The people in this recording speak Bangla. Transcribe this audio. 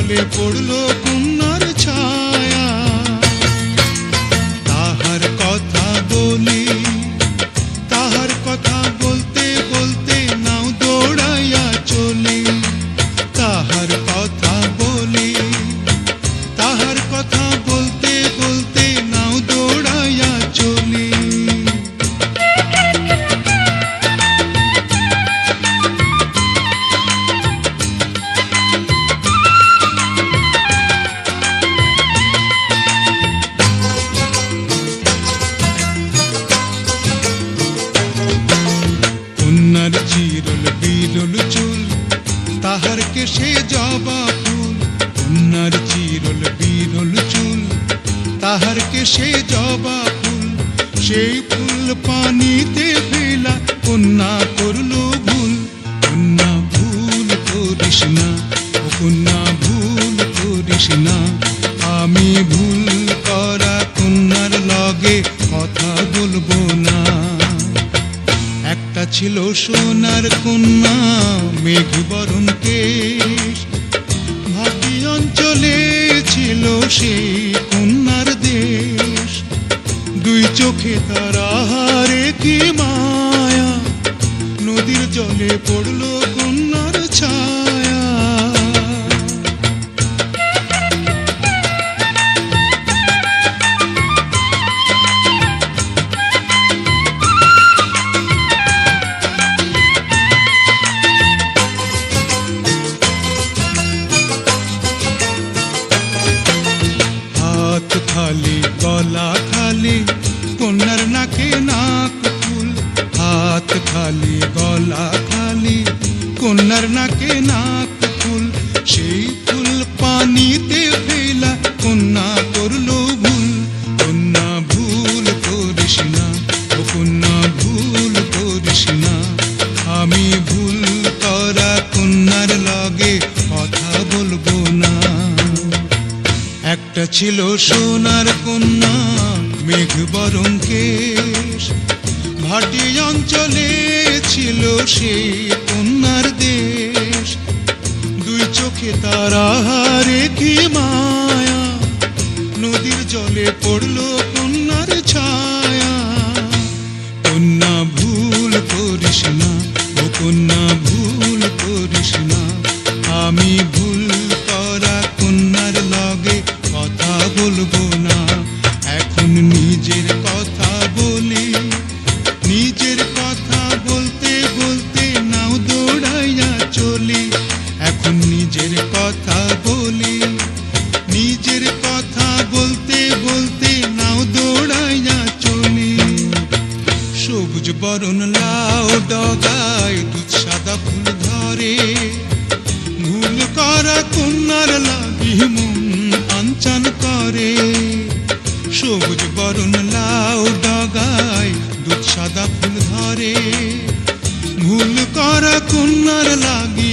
নদীর কন্যার চিরল বিরল চুল, তাহার কেশে জবা ফুল। কন্যার চিরল বিরল চুল, তাহার কেশে জবা ফুল। সেই ফুল পানিতে ফেলা কন্যা করল ভুল। কন্যা ভুল করিস না কন্যা ভুল করিস না, আমি ভুল ছিল সোনার কন্যা মেঘ বরণ কেশ। ভাটি অঞ্চলে ছিল সেই কন্যার দেশ। দুই চোখে তারা হারে কি মায়া। নদীর জলে পড়ল কন্যার ছায়া। নাক ফুল সেই ফুল পানিতে ফেলা, কন্যা করল ভুল, কন্যা ভুল করিস না, ও কন্যা ভুল করিস না। আমি ভুল করা কন্যার লগে কথা বলব না। একটা ছিল সোনার কন্যা মেঘবরণ কেশ ভাটি অঞ্চলে ছিল সেই কন্যার দেশ। চোখে তারা কি মায়া? নদীর জলে পড়ল কন্যার ছায়া। কন্যা, ভুল করিস না, ও কন্যা, ভুল করিস না। আমি ভুল করা কন্যার লগে কথা বলব না। এখন নিজের সবুজ বরণ লাউ ডগায় দুধ সাদা ফুল ধরে। ভুল করা কন্যার লাগি মন আঞ্চন করে। সবুজ বরণ লাউ ডগায় দুধ সাদা ফুল ধরে। ভুল করা কন্যার লাগি